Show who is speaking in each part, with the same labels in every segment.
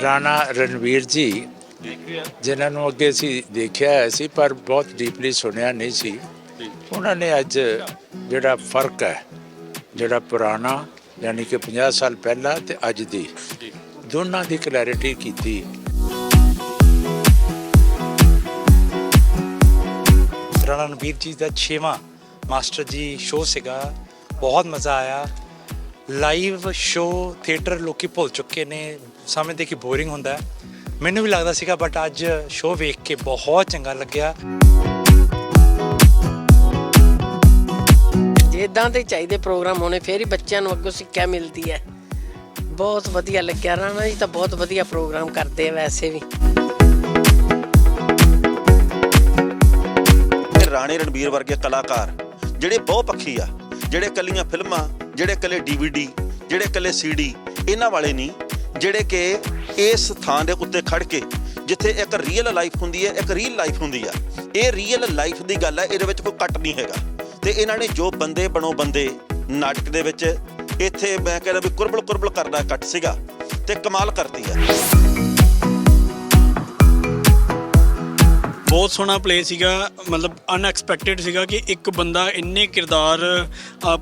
Speaker 1: ਰਾਣਾ ਰਣਵੀਰ ਜੀ ਜਿਨ੍ਹਾਂ ਨੂੰ ਅੱਗੇ ਅਸੀਂ ਦੇਖਿਆ ਹੋਇਆ ਸੀ ਪਰ ਬਹੁਤ ਡੀਪਲੀ ਸੁਣਿਆ ਨਹੀਂ ਸੀ। ਉਹਨਾਂ ਨੇ ਅੱਜ ਜਿਹੜਾ ਫ਼ਰਕ ਹੈ ਜਿਹੜਾ ਪੁਰਾਣਾ ਯਾਨੀ ਕਿ 50 ਸਾਲ ਪਹਿਲਾਂ ਤੇ ਅੱਜ ਦੀ ਦੋਨਾਂ ਦੀ ਕਲੈਰਿਟੀ ਕੀਤੀ।
Speaker 2: ਰਾਣਾ ਰਣਬੀਰ ਜੀ ਦਾ 6ਵਾਂ ਮਾਸਟਰ ਜੀ ਸ਼ੋਅ ਸੀਗਾ। ਬਹੁਤ ਮਜ਼ਾ ਆਇਆ। ਲਾਈਵ ਸ਼ੋਅ ਥੀਏਟਰ ਲੋਕੀ ਭੁੱਲ ਚੁੱਕੇ ਨੇ। ਸਮਝਦੇ ਕਿ ਬੋਰਿੰਗ ਹੁੰਦਾ ਮੈਨੂੰ ਵੀ ਲੱਗਦਾ ਸੀਗਾ ਬਟ ਅੱਜ ਸ਼ੋਅ ਵੇਖ ਕੇ ਬਹੁਤ ਚੰਗਾ ਲੱਗਿਆ।
Speaker 3: ਇਦਾਂ ਦੇ ਚਾਹੀਦੇ ਪ੍ਰੋਗਰਾਮ ਹੋਣੇ ਫੇਰ ਹੀ ਬੱਚਿਆਂ ਨੂੰ ਅੱਗੋਂ ਸਿੱਖਿਆ ਮਿਲਦੀ ਹੈ। ਬਹੁਤ ਵਧੀਆ ਲੱਗਿਆ ਰਾਣਾ ਜੀ ਤਾਂ ਬਹੁਤ ਵਧੀਆ ਪ੍ਰੋਗਰਾਮ ਕਰਦੇ ਆ ਵੈਸੇ ਵੀ।
Speaker 4: ਰਾਣੇ ਰਣਬੀਰ ਵਰਗੇ ਕਲਾਕਾਰ ਜਿਹੜੇ ਬਹੁ ਪੱਖੀ ਆ ਜਿਹੜੇ ਕੱਲੀਆਂ ਫਿਲਮਾਂ ਜਿਹੜੇ ਕੱਲੇ ਡੀਵੀਡੀ ਜਿਹੜੇ ਕੱਲੇ ਸੀਡੀ ਇਹਨਾਂ ਵਾਲੇ ਨਹੀਂ, ਜਿਹੜੇ ਕਿ ਇਸ ਥਾਂ ਦੇ ਉੱਤੇ ਖੜ ਕੇ ਜਿੱਥੇ ਇੱਕ ਰੀਅਲ ਲਾਈਫ ਹੁੰਦੀ ਹੈ, ਇੱਕ ਰੀਅਲ ਲਾਈਫ ਹੁੰਦੀ ਆ। ਇਹ ਰੀਅਲ ਲਾਈਫ ਦੀ ਗੱਲ ਹੈ ਇਹਦੇ ਵਿੱਚ ਕੋਈ ਕੱਟ ਨਹੀਂ ਹੈਗਾ। ਤੇ ਇਹਨਾਂ ਨੇ ਜੋ ਬੰਦੇ ਬਣੋ ਬੰਦੇ, ਨਾਟਕ ਦੇ ਵਿੱਚ ਇੱਥੇ ਮੈਂ ਕਹਿੰਦਾ ਵੀ ਕੁਰਬਲ ਕੁਰਬਲ ਕਰਦਾ ਕੱਟ ਸੀਗਾ ਤੇ ਕਮਾਲ ਕਰਦੀ ਆ।
Speaker 5: ਬਹੁਤ ਸੋਹਣਾ ਪਲੇ ਸੀਗਾ, ਮਤਲਬ ਅਨਐਕਸਪੈਕਟਿਡ ਸੀਗਾ ਕਿ ਇੱਕ ਬੰਦਾ ਇੰਨੇ ਕਿਰਦਾਰ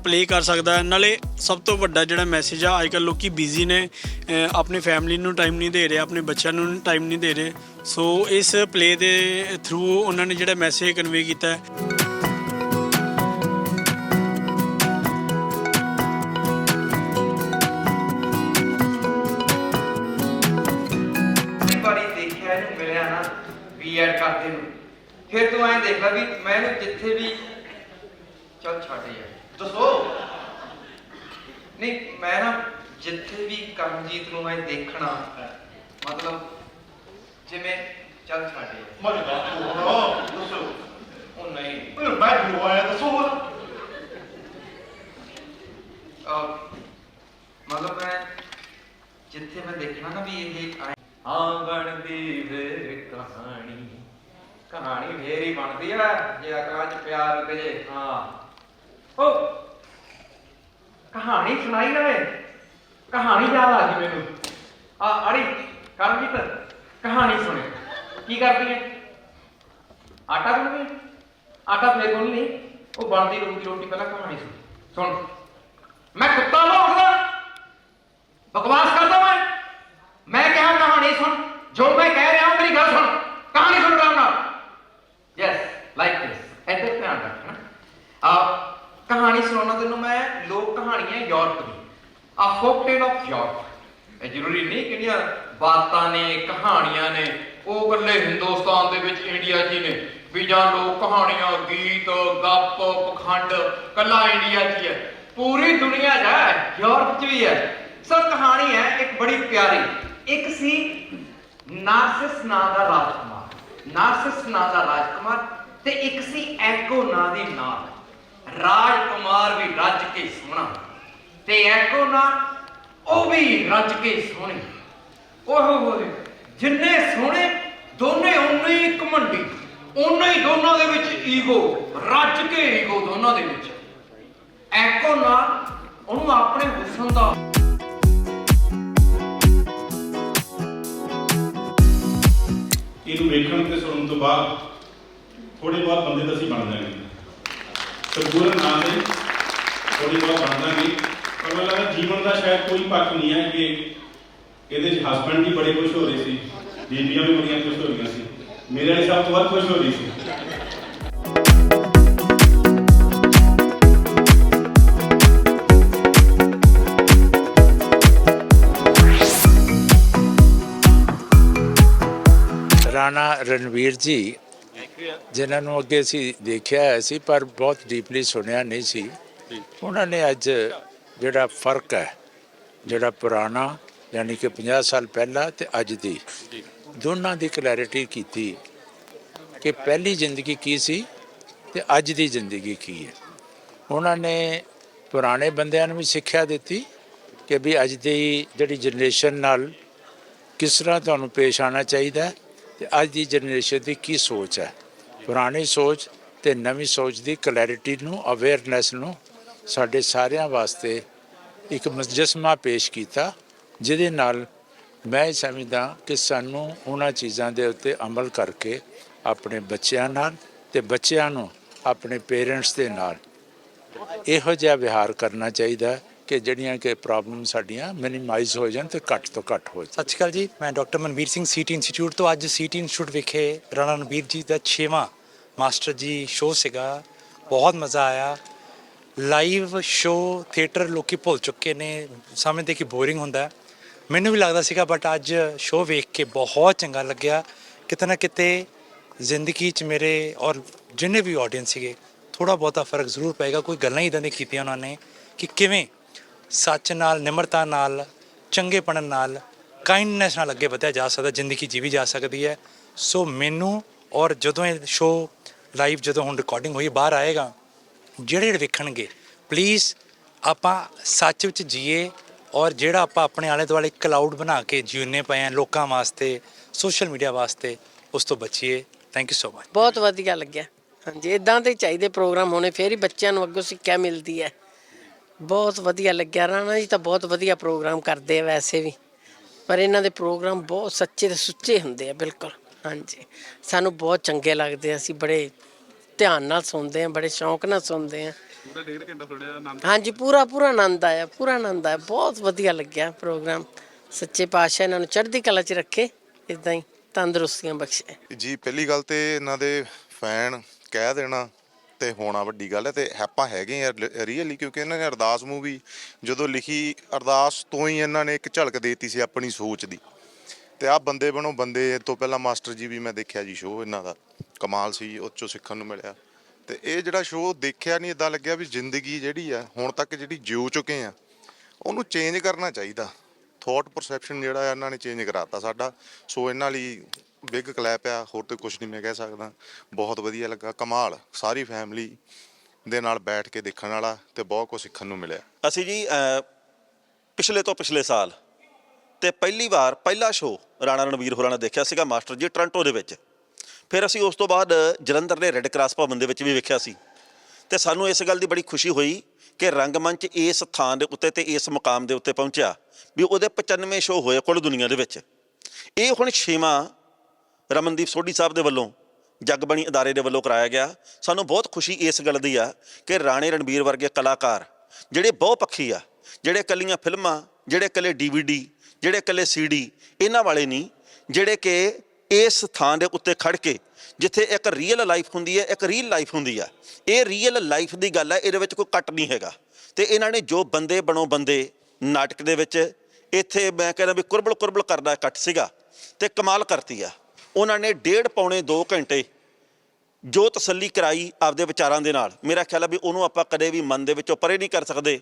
Speaker 5: ਪਲੇ ਕਰ ਸਕਦਾ ਹੈ। ਨਾਲੇ ਸਭ ਤੋਂ ਵੱਡਾ ਜਿਹੜਾ ਮੈਸੇਜ ਆ ਅੱਜਕੱਲ ਲੋਕੀ ਬਿਜ਼ੀ ਨੇ ਆਪਣੀ ਫੈਮਿਲੀ ਨੂੰ ਟਾਈਮ ਨਹੀਂ ਦੇ ਰਹੇ, ਆਪਣੇ ਬੱਚਿਆਂ ਨੂੰ ਟਾਈਮ ਨਹੀਂ ਦੇ ਰਹੇ। ਸੋ ਇਸ ਪਲੇ ਦੇ ਥਰੂ ਉਹਨਾਂ ਨੇ ਜਿਹੜਾ ਮੈਸੇਜ ਕਨਵੇ ਕੀਤਾ ਹੈ।
Speaker 6: ਫਿਰ ਤੂੰ ਐਂ ਦੇਖ ਲੈ ਵੀ ਮੈਂ ਇਹਨੂੰ ਜਿੱਥੇ ਵੀ ਚੱਲ ਛੱਡ ਯਾਰ। ਦੱਸੋ। ਨਹੀਂ ਮੈਂ ਨਾ ਜਿੱਥੇ ਵੀ ਕਰਮਜੀਤ ਨੂੰ ਮੈਂ ਦੇਖਣਾ ਮਤਲਬ ਜਿਵੇਂ ਚੱਲ ਛੱਡ ਯਾਰ।
Speaker 7: ਮਰ ਗਾ ਦੱਸੋ।
Speaker 6: ਉਹ ਨਹੀਂ।
Speaker 7: ਉਹ ਮੈਂ ਆਇਆ ਦੱਸੋ ਹੁਣ।
Speaker 6: ਅਹ, ਮਤਲਬ ਮੈਂ ਜਿੱਥੇ ਮੈਂ ਦੇਖਣਾ ਨਾ ਵੀ ਇਹ ਆਂਗਣ ਦੀ ਵੇਰ ਕਹਾਣੀ। ਕਹਾਣੀ ਫੇਰ ਹੀ ਬਣਦੀ ਆ ਜੇ ਆਕਾਸ਼ ਪਿਆਰ ਰੁਕ ਜੇ। ਹਾਂ। ਓ ਕਹਾਣੀ ਸੁਣਾਈ ਨਾ ਕਹਾਣੀ ਯਾਦ ਆ ਗਈ ਮੈਨੂੰ। ਆ ਅੜੀ ਕਰਮਜੀਤ ਕਹਾਣੀ ਸੁਣੇ। ਕੀ ਕਰਦੀ ਹੈ ਆਟਾ ਗੁੰਨਦੀ ਹੈ? ਆਟਾ ਫੇਰ ਗੁੰਨ ਲਈ ਉਹ ਬਣਦੀ ਰੋਟੀ ਰੋਟੀ ਪਹਿਲਾਂ ਕਹਾਣੀ ਸੁਣ। ਸੁਣ। ਮੈਂ ਕੁੱਤਾ ਉੱਠਦਾ। ਬਕਵਾਸ ਕਰਦਾ ਮੈਂ। ਮੈਂ ਕਿਹਾ ਕਹਾਣੀ ਸੁਣ। ਜੋ ਮੈਂ ਕਹਿ ਰਿਹਾ ਹਾਂ ਮੇਰੀ ਗੱਲ ਸੁਣ। ਕਹਾਣੀ ਸੁਣ ਆਰਾਮ ਨਾਲ ਯੈਸ ਲਾਈਕ ਦਿਸ ਇੱਧਰ ਧਿਆਨ ਰੱਖਣਾ ਆ ਕਹਾਣੀ ਸੁਣਾਉਣਾ ਤੈਨੂੰ ਮੈਂ, ਲੋਕ ਕਹਾਣੀਆਂ ਯੂਰਪ ਦੀ। ਆ ਫੋਕ ਟੇਲ ਆਫ ਯੂਰਪ ਇਹ ਜ਼ਰੂਰੀ ਨਹੀਂ ਕਿਹੜੀਆਂ ਬਾਤਾਂ ਨੇ, ਕਹਾਣੀਆਂ ਨੇ, ਉਹ ਗੱਲੇ ਹਿੰਦੁਸਤਾਨ ਦੇ ਵਿੱਚ ਇੰਡੀਆ 'ਚ ਹੀ ਨੇ, ਵੀ ਜਾਂ ਲੋਕ ਕਹਾਣੀਆਂ, ਗੀਤ, ਗੱਪ, ਪਖੰਡ, ਕੱਲਾ ਇੰਡੀਆ 'ਚ ਹੀ ਹੈ। ਪੂਰੀ ਦੁਨੀਆ 'ਚ ਹੈ ਯੂਰਪ 'ਚ ਵੀ ਹੈ। ਸਭ ਕਹਾਣੀ ਹੈ ਇੱਕ ਬੜੀ ਪਿਆਰੀ। ਇੱਕ ਸੀ ਨਾਰਸਿਸ ਨਾਂ ਦਾ ਰਾਜਕੁਮਾਰ। ਨਾਰਸਿਸ ਨਾਂ ਦਾ ਰਾਜਕੁਮਾਰ ਤੇ ਇੱਕ ਸੀ ਐਕੋ ਨਾਂ ਦੀ ਨਾਗ ਰਾਜਕੁਮਾਰ ਵੀ ਰੱਜ ਕੇ ਸੋਹਣਾ। ਤੇ ਐਕੋ ਨਾਂ ਉਹ ਵੀ ਰੱਜ ਕੇ ਸੋਹਣੀ। ਓਏ ਹੋਏ ਜਿੰਨੇ ਸੋਹਣੇ, ਦੋਨੇ ਉਨੇ ਹੀ ਘਮੰਡੀ। ਉਨੇ ਹੀ ਦੋਨਾਂ ਦੇ ਵਿੱਚ ਈਗੋ, ਰੱਜ ਕੇ ਈਗੋ ਦੋਨਾਂ ਦੇ ਵਿੱਚ। ਐਕੋ ਨਾ ਉਹਨੂੰ ਆਪਣੇ ਹੁਸਨ ਦਾ
Speaker 7: ਇਹਨੂੰ ਵੇਖਣ ਤੇ ਸੁਣਨ ਤੋਂ ਬਾਅਦ ਥੋੜੇ ਬਹੁਤ ਬੰਦੇ ਤਾਂ ਅਸੀਂ ਬਣ ਜਾਣਗੇ। ਤੇ ਪੂਰਾ ਦੇ ਥੋੜੀ ਬਹੁਤ ਬਣ ਪਰ ਮੈਨੂੰ ਲੱਗਦਾ ਜੀਵਨ ਦਾ ਸ਼ਾਇਦ ਕੋਈ ਪੱਖ ਨਹੀਂ ਹੈ ਕਿ ਇਹਦੇ 'ਚ ਹਸਬੰਡ ਵੀ ਬੜੇ ਖੁਸ਼ ਹੋ ਰਹੇ ਸੀ, ਬੀਬੀਆਂ ਵੀ ਬੜੀਆਂ ਖੁਸ਼ ਹੋ ਰਹੀਆਂ ਸੀ। ਮੇਰੇ ਵਾਲੀ ਸਭ ਤੋਂ ਵੱਧ ਖੁਸ਼ ਹੋ ਰਹੀ ਸੀ।
Speaker 1: ਰਾਣਾ ਰਣਵੀਰ ਜੀ ਜਿਨ੍ਹਾਂ ਨੂੰ ਅੱਗੇ ਅਸੀਂ ਦੇਖਿਆ ਹੋਇਆ ਸੀ ਪਰ ਬਹੁਤ ਡੀਪਲੀ ਸੁਣਿਆ ਨਹੀਂ ਸੀ। ਉਹਨਾਂ ਨੇ ਅੱਜ ਜਿਹੜਾ ਫ਼ਰਕ ਹੈ ਜਿਹੜਾ ਪੁਰਾਣਾ ਯਾਨੀ ਕਿ 50 ਸਾਲ ਪਹਿਲਾਂ ਤੇ ਅੱਜ ਦੀ ਦੋਨਾਂ ਦੀ ਕਲੈਰਿਟੀ ਕੀਤੀ ਕਿ ਪਹਿਲੀ ਜ਼ਿੰਦਗੀ ਕੀ ਸੀ ਤੇ ਅੱਜ ਦੀ ਜ਼ਿੰਦਗੀ ਕੀ ਹੈ। ਉਹਨਾਂ ਨੇ ਪੁਰਾਣੇ ਬੰਦਿਆਂ ਨੂੰ ਵੀ ਸਿੱਖਿਆ ਦਿੱਤੀ ਕਿ ਵੀ ਅੱਜ ਦੀ ਜਿਹੜੀ ਜਨਰੇਸ਼ਨ ਨਾਲ ਕਿਸ ਤਰ੍ਹਾਂ ਤੁਹਾਨੂੰ ਪੇਸ਼ ਆਉਣਾ ਚਾਹੀਦਾ ਤੇ ਅੱਜ ਦੀ ਜਨਰੇਸ਼ਨ ਦੀ ਕੀ ਸੋਚ ਹੈ। ਪੁਰਾਣੀ ਸੋਚ ਤੇ ਨਵੀਂ ਸੋਚ ਦੀ ਕਲੈਰਿਟੀ ਨੂੰ ਅਵੇਅਰਨੈਸ ਨੂੰ ਸਾਡੇ ਸਾਰਿਆਂ ਵਾਸਤੇ ਇੱਕ ਮੁਜਸਮਾ ਪੇਸ਼ ਕੀਤਾ, ਜਿਹਦੇ ਨਾਲ ਮੈਂ ਇਹ ਸਮਝਦਾ ਕਿ ਸਾਨੂੰ ਉਹਨਾਂ ਚੀਜ਼ਾਂ ਦੇ ਉੱਤੇ ਅਮਲ ਕਰਕੇ ਆਪਣੇ ਬੱਚਿਆਂ ਨਾਲ ਤੇ ਬੱਚਿਆਂ ਨੂੰ ਆਪਣੇ ਪੇਰੈਂਟਸ ਦੇ ਨਾਲ ਇਹੋ ਜਿਹਾ ਵਿਹਾਰ ਕਰਨਾ ਚਾਹੀਦਾ। ਕਿ ਜਿਹੜੀਆਂ ਕਿ ਪ੍ਰੋਬਲਮ ਸਾਡੀਆਂ ਮਿਨੀਮਾਈਜ਼ ਹੋ ਜਾਣ ਤੇ ਘੱਟ ਤੋਂ ਘੱਟ ਹੋ ਜਾਣ।
Speaker 2: ਸਤਿ ਸ਼੍ਰੀ ਅਕਾਲ ਜੀ, ਮੈਂ doctor Manveer Singh CT institute ਤੋਂ। ਅੱਜ ਸੀਟੀ ਇੰਸਟੀਚਿਊਟ ਵਿਖੇ ਰਾਣਾ ਰਣਬੀਰ ਜੀ ਦਾ 6ਵਾਂ ਮਾਸਟਰ ਜੀ ਸ਼ੋਅ ਸੀਗਾ। ਬਹੁਤ ਮਜ਼ਾ ਆਇਆ। ਲਾਈਵ ਸ਼ੋਅ ਥੀਏਟਰ ਲੋਕੀ ਭੁੱਲ ਚੁੱਕੇ ਨੇ। ਸਮਝਦੇ ਕਿ ਬੋਰਿੰਗ ਹੁੰਦਾ। ਮੈਨੂੰ ਵੀ ਲੱਗਦਾ ਸੀਗਾ ਬਟ ਅੱਜ ਸ਼ੋਅ ਵੇਖ ਕੇ ਬਹੁਤ ਚੰਗਾ ਲੱਗਿਆ। ਕਿਤੇ ਨਾ ਕਿਤੇ ਜ਼ਿੰਦਗੀ 'ਚ ਮੇਰੇ ਔਰ ਜਿੰਨੇ ਵੀ ਆਡੀਅנס ਸੀਗੇ ਥੋੜਾ ਬਹੁਤਾ ਫ਼ਰਕ ਜ਼ਰੂਰ ਪਏਗਾ। ਕੋਈ ਗੱਲਾਂ ਹੀ ਇਦਾਂ ਦੀਆਂ ਕੀਤੀਆਂ ਉਹਨਾਂ ਨੇ ਕਿ ਕਿਵੇਂ ਸੱਚ ਨਾਲ, ਨਿਮਰਤਾ ਨਾਲ, ਚੰਗੇਪਣ ਨਾਲ ਕਾਈਂਡਨੈਸ ਨਾਲ ਅੱਗੇ ਵਧਿਆ ਜਾ ਸਕਦਾ, ਜ਼ਿੰਦਗੀ ਜੀਵੀ ਜਾ ਸਕਦੀ ਹੈ। ਸੋ ਮੈਨੂੰ ਔਰ ਜਦੋਂ ਇਹ ਸ਼ੋਅ ਲਾਈਵ ਜਦੋਂ ਹੁਣ ਰਿਕਾਰਡਿੰਗ ਹੋਈ, ਬਾਹਰ ਆਏਗਾ ਜਿਹੜੇ ਜਿਹੜੇ ਵੇਖਣਗੇ ਪਲੀਜ਼ ਆਪਾਂ ਸੱਚ ਵਿੱਚ ਜੀਏ ਔਰ ਜਿਹੜਾ ਆਪਾਂ ਆਪਣੇ ਆਲੇ ਦੁਆਲੇ ਕਲਾਊਡ ਬਣਾ ਕੇ ਜਿਉਨੇ ਪਏ ਆ ਲੋਕਾਂ ਵਾਸਤੇ ਸੋਸ਼ਲ ਮੀਡੀਆ ਵਾਸਤੇ, ਉਸ ਤੋਂ ਬਚੀਏ। ਥੈਂਕ ਯੂ ਸੋ ਮਚ
Speaker 3: ਬਹੁਤ ਵਧੀਆ ਲੱਗਿਆ। ਹਾਂਜੀ ਇਦਾਂ ਦੇ ਚਾਹੀਦੇ ਪ੍ਰੋਗਰਾਮ ਹੋਣੇ, ਫੇਰ ਹੀ ਬੱਚਿਆਂ ਨੂੰ ਅੱਗੋਂ ਸਿੱਖਿਆ ਮਿਲਦੀ ਹੈ। ਬਹੁਤ ਵਧੀਆ ਲੱਗਿਆ। ਰਾਣਾ ਜੀ ਤਾਂ ਬਹੁਤ ਵਧੀਆ ਪ੍ਰੋਗਰਾਮ ਕਰਦੇ ਆ ਵੈਸੇ ਵੀ। ਪਰ ਇਹਨਾਂ ਦੇ ਪ੍ਰੋਗਰਾਮ ਬਹੁਤ ਸੱਚੇ ਤੇ ਸੁੱਚੇ ਹੁੰਦੇ ਆ ਬਿਲਕੁਲ। ਹਾਂਜੀ। ਸਾਨੂੰ ਬਹੁਤ ਚੰਗੇ ਲੱਗਦੇ ਆ। ਅਸੀਂ ਬੜੇ ਧਿਆਨ ਨਾਲ ਸੁਣਦੇ ਆ ਬੜੇ ਸ਼ੌਂਕ ਨਾਲ ਸੁਣਦੇ ਆ।
Speaker 8: ਪੂਰਾ ਡੇਢ ਘੰਟਾ ਸੁਣਿਆ ਆਨੰਦ?
Speaker 3: ਹਾਂਜੀ ਪੂਰਾ ਪੂਰਾ ਆਨੰਦ ਆਇਆ ਪੂਰਾ ਆਨੰਦ ਆਇਆ। ਬਹੁਤ ਵਧੀਆ ਲੱਗਿਆ ਪ੍ਰੋਗਰਾਮ। ਸੱਚੇ ਪਾਤਸ਼ਾਹ ਇਹਨਾਂ ਨੂੰ ਚੜ੍ਹਦੀ ਕਲਾ 'ਚ ਰੱਖੇ ਇਦਾਂ ਹੀ ਤੰਦਰੁਸਤੀਆਂ ਬਖਸ਼ੇ।
Speaker 9: ਜੀ ਪਹਿਲੀ ਗੱਲ ਤੇ ਇਹਨਾਂ ਦੇ ਫੈਨ ਕਹਿ ਦੇਣਾ ਤੇ ਹੋਣਾ ਵੱਡੀ ਗੱਲ ਹੈ ਤੇ ਆਪਾਂ ਹੈਗੇ ਆ ਰੀਅਲੀ ਕਿਉਂਕਿ ਇਹਨਾਂ ਨੇ ਅਰਦਾਸ ਮੂਵੀ ਜਦੋਂ ਲਿਖੀ, ਅਰਦਾਸ ਤੋਂ ਹੀ ਇਹਨਾਂ ਨੇ ਇੱਕ ਝਲਕ ਦੇਤੀ ਸੀ ਆਪਣੀ ਸੋਚ ਦੀ। ਤੇ ਆਹ ਬੰਦੇ ਬਣੋ, ਬੰਦੇ ਇਹ ਤੋਂ ਪਹਿਲਾਂ ਮਾਸਟਰ ਜੀ ਵੀ ਮੈਂ ਦੇਖਿਆ ਜੀ ਸ਼ੋਅ ਇਹਨਾਂ ਦਾ। ਕਮਾਲ ਸੀ ਉਹ 'ਚੋਂ ਸਿੱਖਣ ਨੂੰ ਮਿਲਿਆ। ਤੇ ਇਹ ਜਿਹੜਾ ਸ਼ੋਅ ਦੇਖਿਆ ਨਹੀਂ ਇਦਾਂ ਲੱਗਿਆ ਵੀ ਜ਼ਿੰਦਗੀ ਜਿਹੜੀ ਆ, ਹੁਣ ਤੱਕ ਜਿਹੜੀ ਜਿਉ ਚੁੱਕੇ ਆ, ਉਹਨੂੰ ਚੇਂਜ ਕਰਨਾ ਚਾਹੀਦਾ। ਥਾਟ ਪਰਸੈਪਸ਼ਨ ਜਿਹੜਾ ਇਹਨਾਂ ਨੇ ਚੇਂਜ ਕਰਾਤਾ ਸਾਡਾ। ਸੋ ਇਹਨਾਂ ਲਈ ਬਿਗ ਕਲੈਪ ਆ ਹੋਰ ਤੇ ਕੁਝ ਨਹੀਂ ਮੈਂ ਕਹਿ ਸਕਦਾ। ਬਹੁਤ ਵਧੀਆ ਲੱਗਾ। ਕਮਾਲ ਸਾਰੀ ਫੈਮਿਲੀ ਦੇ ਨਾਲ ਬੈਠ ਕੇ ਦੇਖਣ ਵਾਲਾ ਤੇ ਬਹੁਤ ਕੁਝ ਸਿੱਖਣ ਨੂੰ ਮਿਲਿਆ।
Speaker 4: ਅਸੀਂ ਜੀ ਅਹ, ਪਿਛਲੇ ਤੋਂ ਪਿਛਲੇ ਸਾਲ ਤੇ ਪਹਿਲੀ ਵਾਰ ਪਹਿਲਾ ਸ਼ੋਅ ਰਾਣਾ ਰਣਵੀਰ ਹੋਰਾਂ ਨੇ ਦੇਖਿਆ ਸੀਗਾ ਮਾਸਟਰ ਜੀ ਟੋਰਾਂਟੋ ਦੇ ਵਿੱਚ। ਫਿਰ ਅਸੀਂ ਉਸ ਤੋਂ ਬਾਅਦ ਜਲੰਧਰ ਦੇ ਰੈੱਡ ਕਰਾਸ ਭਵਨ ਦੇ ਵਿੱਚ ਵੀ ਵੇਖਿਆ ਸੀ। ਤੇ ਸਾਨੂੰ ਇਸ ਗੱਲ ਦੀ ਬੜੀ ਖੁਸ਼ੀ ਹੋਈ ਕਿ ਰੰਗਮੰਚ ਇਸ ਥਾਂ ਦੇ ਉੱਤੇ ਤੇ ਇਸ ਮੁਕਾਮ ਦੇ ਉੱਤੇ ਪਹੁੰਚਿਆ ਵੀ ਉਹਦੇ 95 ਸ਼ੋਅ ਹੋਏ ਕੁੱਲ ਦੁਨੀਆ ਦੇ ਵਿੱਚ। ਇਹ ਹੁਣ ਛੇਵਾਂ ਰਮਨਦੀਪ ਸੋਢੀ ਸਾਹਿਬ ਦੇ ਵੱਲੋਂ ਜਗਬਣੀ ਅਦਾਰੇ ਦੇ ਵੱਲੋਂ ਕਰਾਇਆ ਗਿਆ। ਸਾਨੂੰ ਬਹੁਤ ਖੁਸ਼ੀ ਇਸ ਗੱਲ ਦੀ ਆ ਕਿ ਰਾਣੇ ਰਣਬੀਰ ਵਰਗੇ ਕਲਾਕਾਰ ਜਿਹੜੇ ਬਹੁ ਪੱਖੀ ਆ, ਜਿਹੜੇ ਕੱਲੀਆਂ ਫਿਲਮਾਂ, ਜਿਹੜੇ ਕੱਲੇ ਡੀਵੀਡੀ ਜਿਹੜੇ ਕੱਲੇ ਸੀਡੀ ਇਹਨਾਂ ਵਾਲੇ ਨਹੀਂ, ਜਿਹੜੇ ਕਿ ਇਸ ਥਾਂ ਦੇ ਉੱਤੇ ਖੜ ਕੇ ਜਿੱਥੇ ਇੱਕ ਰੀਅਲ ਲਾਈਫ ਹੁੰਦੀ ਹੈ, ਇੱਕ ਰੀਅਲ ਲਾਈਫ ਹੁੰਦੀ ਆ। ਇਹ ਰੀਅਲ ਲਾਈਫ ਦੀ ਗੱਲ ਹੈ ਇਹਦੇ ਵਿੱਚ ਕੋਈ ਕੱਟ ਨਹੀਂ ਹੈਗਾ। ਤੇ ਇਹਨਾਂ ਨੇ ਜੋ ਬੰਦੇ ਬਣੋ ਬੰਦੇ ਨਾਟਕ ਦੇ ਵਿੱਚ ਇੱਥੇ ਮੈਂ ਕਹਿੰਦਾ ਵੀ ਕੁਰਬਲ ਕੁਰਬਲ ਕਰਦਾ ਇਕੱਠ ਸੀਗਾ ਤੇ ਕਮਾਲ ਕਰਤੀ ਆ। ਉਹਨਾਂ ਨੇ ਡੇਢ ਪੌਣੇ 2 ਘੰਟੇ ਜੋ ਤਸੱਲੀ ਕਰਾਈ ਆਪਦੇ ਵਿਚਾਰਾਂ ਦੇ ਨਾਲ। ਮੇਰਾ ਖਿਆਲ ਹੈ ਵੀ ਉਹਨੂੰ ਆਪਾਂ ਕਦੇ ਵੀ ਮਨ ਦੇ ਵਿੱਚੋਂ ਪਰੇ ਨਹੀਂ ਕਰ ਸਕਦੇ।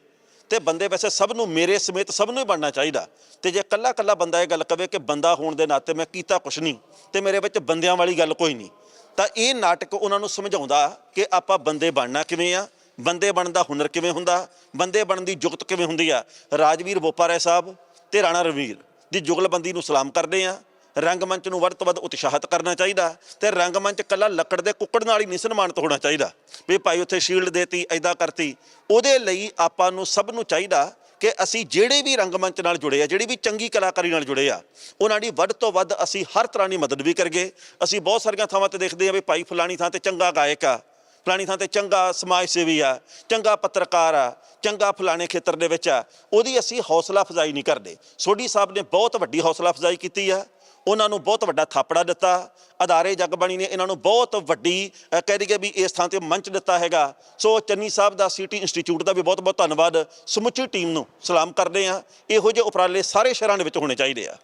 Speaker 4: ਤੇ ਬੰਦੇ ਵੈਸੇ ਸਭ ਨੂੰ ਮੇਰੇ ਸਮੇਤ ਸਭ ਨੂੰ ਹੀ ਬਣਨਾ ਚਾਹੀਦਾ। ਤੇ ਜੇ ਕੱਲਾ ਕੱਲਾ ਬੰਦਾ ਇਹ ਗੱਲ ਕਵੇ ਕਿ ਬੰਦਾ ਹੋਣ ਦੇ ਨਾਤੇ ਮੈਂ ਕੀਤਾ ਕੁਛ ਨਹੀਂ, ਤੇ ਮੇਰੇ ਵਿੱਚ ਬੰਦਿਆਂ ਵਾਲੀ ਗੱਲ ਕੋਈ ਨਹੀਂ, ਤਾਂ ਇਹ ਨਾਟਕ ਉਹਨਾਂ ਨੂੰ ਸਮਝਾਉਂਦਾ ਕਿ ਆਪਾਂ ਬੰਦੇ ਬਣਨਾ ਕਿਵੇਂ ਆ, ਬੰਦੇ ਬਣਨ ਦਾ ਹੁਨਰ ਕਿਵੇਂ ਹੁੰਦਾ, ਬੰਦੇ ਬਣਨ ਦੀ ਜੁਗਤ ਕਿਵੇਂ ਹੁੰਦੀ ਆ। ਰਾਜਵੀਰ ਬੋਪਾਰੇ ਸਾਹਿਬ ਤੇ ਰਾਣਾ ਰਵੀਰ ਦੀ ਜੁਗਲਬੰਦੀ ਨੂੰ ਸਲਾਮ ਕਰਦੇ ਆ। ਰੰਗਮੰਚ ਨੂੰ ਵੱਧ ਤੋਂ ਵੱਧ ਉਤਸ਼ਾਹਿਤ ਕਰਨਾ ਚਾਹੀਦਾ ਤੇ ਰੰਗਮੰਚ ਕੱਲਾ ਲੱਕੜ ਦੇ ਕੁੱਕੜ ਨਾਲ ਹੀ ਨਹੀਂ ਸਨਮਾਨਿਤ ਹੋਣਾ ਚਾਹੀਦਾ। ਵੀ ਭਾਈ ਉੱਥੇ ਸ਼ੀਲਡ ਦੇਤੀ ਐਦਾਂ ਕਰਤੀ, ਉਹਦੇ ਲਈ ਆਪਾਂ ਨੂੰ ਸਭ ਨੂੰ ਚਾਹੀਦਾ ਕਿ ਅਸੀਂ ਜਿਹੜੇ ਵੀ ਰੰਗਮੰਚ ਨਾਲ ਜੁੜੇ ਆ, ਜਿਹੜੀ ਵੀ ਚੰਗੀ ਕਲਾਕਾਰੀ ਨਾਲ ਜੁੜੇ ਆ, ਉਹਨਾਂ ਦੀ ਵੱਧ ਤੋਂ ਵੱਧ ਅਸੀਂ ਹਰ ਤਰ੍ਹਾਂ ਦੀ ਮਦਦ ਵੀ ਕਰਗੇ ਅਸੀਂ ਬਹੁਤ ਸਾਰੀਆਂ ਥਾਵਾਂ ਤੇ ਦੇਖਦੇ ਆ ਵੀ ਭਾਈ ਫਲਾਣੀ ਥਾਂ ਤੇ ਚੰਗਾ ਗਾਇਕ ਆ, ਫਲਾਣੀ ਥਾਂ ਤੇ ਚੰਗਾ ਸਮਾਜ ਸੇਵੀ ਆ, ਚੰਗਾ ਪੱਤਰਕਾਰ ਆ, ਚੰਗਾ ਫਲਾਣੇ ਖੇਤਰ ਦੇ ਵਿੱਚ ਆ, ਉਹਦੀ ਅਸੀਂ ਹੌਸਲਾ ਅਫਜ਼ਾਈ ਨਹੀਂ ਕਰਦੇ। ਸੋਢੀ ਸਾਹਿਬ ਨੇ ਬਹੁਤ ਵੱਡੀ ਹੌਸਲਾ ਅਫਜ਼ਾਈ ਕੀਤੀ ਆ। ਉਹਨਾਂ ਨੂੰ ਬਹੁਤ ਵੱਡਾ ਥਾਪੜਾ ਦਿੱਤਾ। ਅਦਾਰੇ ਜਗਬਾਣੀ ਨੇ ਇਹਨਾਂ ਨੂੰ ਬਹੁਤ ਵੱਡੀ ਕਹਿ ਦਈਏ ਵੀ ਇਸ ਥਾਂ ਤੇ ਮੰਚ ਦਿੱਤਾ ਹੈਗਾ। ਸੋ ਚੰਨੀ ਸਾਹਿਬ ਦਾ ਸਿਟੀ ਇੰਸਟੀਚਿਊਟ ਦਾ ਵੀ ਬਹੁਤ ਬਹੁਤ ਧੰਨਵਾਦ। ਸਮੁੱਚੀ ਟੀਮ ਨੂੰ ਸਲਾਮ ਕਰਦੇ ਆ ਇਹੋ ਜਿਹੇ ਉਪਰਾਲੇ ਸਾਰੇ ਸ਼ਹਿਰਾਂ ਦੇ ਵਿੱਚ ਹੋਣੇ ਚਾਹੀਦੇ ਆ।